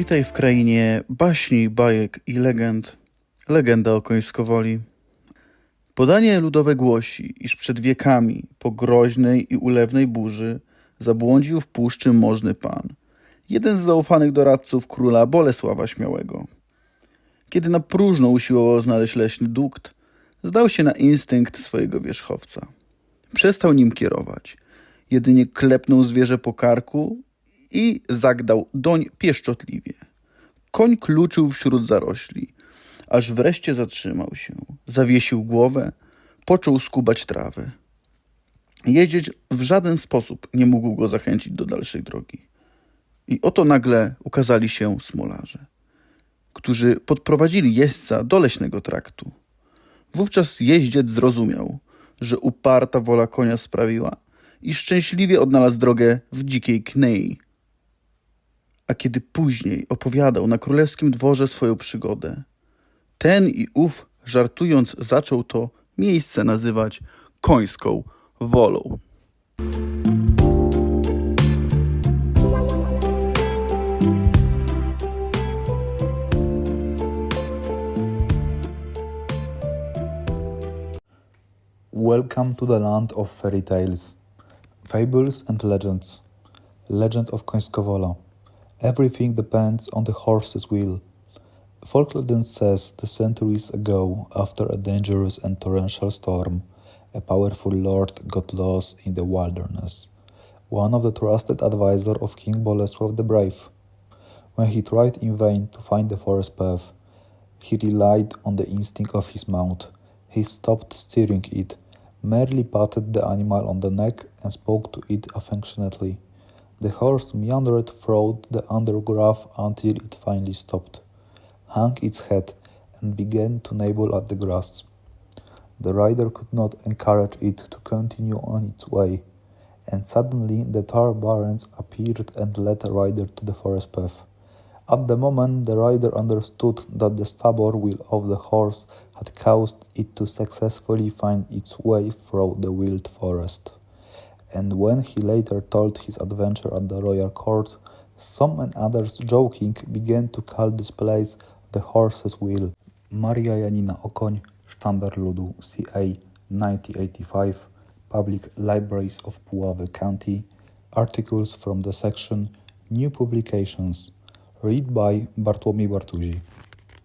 Witaj w krainie baśni, bajek i legend. Legenda o Końskowoli. Podanie ludowe głosi, iż przed wiekami, po groźnej i ulewnej burzy, zabłądził w puszczy możny pan, jeden z zaufanych doradców króla Bolesława Śmiałego. Kiedy na próżno usiłował znaleźć leśny dukt, zdał się na instynkt swojego wierzchowca. Przestał nim kierować. Jedynie klepnął zwierzę po karku i zagdał doń pieszczotliwie. Koń kluczył wśród zarośli, aż wreszcie zatrzymał się, zawiesił głowę, począł skubać trawę. Jeździć w żaden sposób nie mógł go zachęcić do dalszej drogi. I oto nagle ukazali się smolarze, którzy podprowadzili jeźdźca do leśnego traktu. Wówczas jeździec zrozumiał, że uparta wola konia sprawiła, i szczęśliwie odnalazł drogę w dzikiej knei. A kiedy później opowiadał na królewskim dworze swoją przygodę, ten i ów, żartując, zaczął to miejsce nazywać końską wolą. Welcome to the land of fairy tales, fables and legends. Legend of Końskowola. Everything depends on the horse's will. Folk legend says that centuries ago, after a dangerous and torrential storm, a powerful lord got lost in the wilderness. One of the trusted advisor of King Bolesław the Brave. When he tried in vain to find the forest path, he relied on the instinct of his mount. He stopped steering it, merely patted the animal on the neck and spoke to it affectionately. The horse meandered through the undergrowth until it finally stopped, hung its head, and began to nibble at the grass. The rider could not encourage it to continue on its way, and suddenly the tar barons appeared and led the rider to the forest path. At the moment, the rider understood that the stubborn will of the horse had caused it to successfully find its way through the wild forest. And when he later told his adventure at the royal court, some and others joking began to call this place the horse's wheel. Maria Janina Okoń, Sztandar Ludu, CA 1985, Public Libraries of Puławy County, articles from the section New Publications, read by Bartłomiej Bartuzi.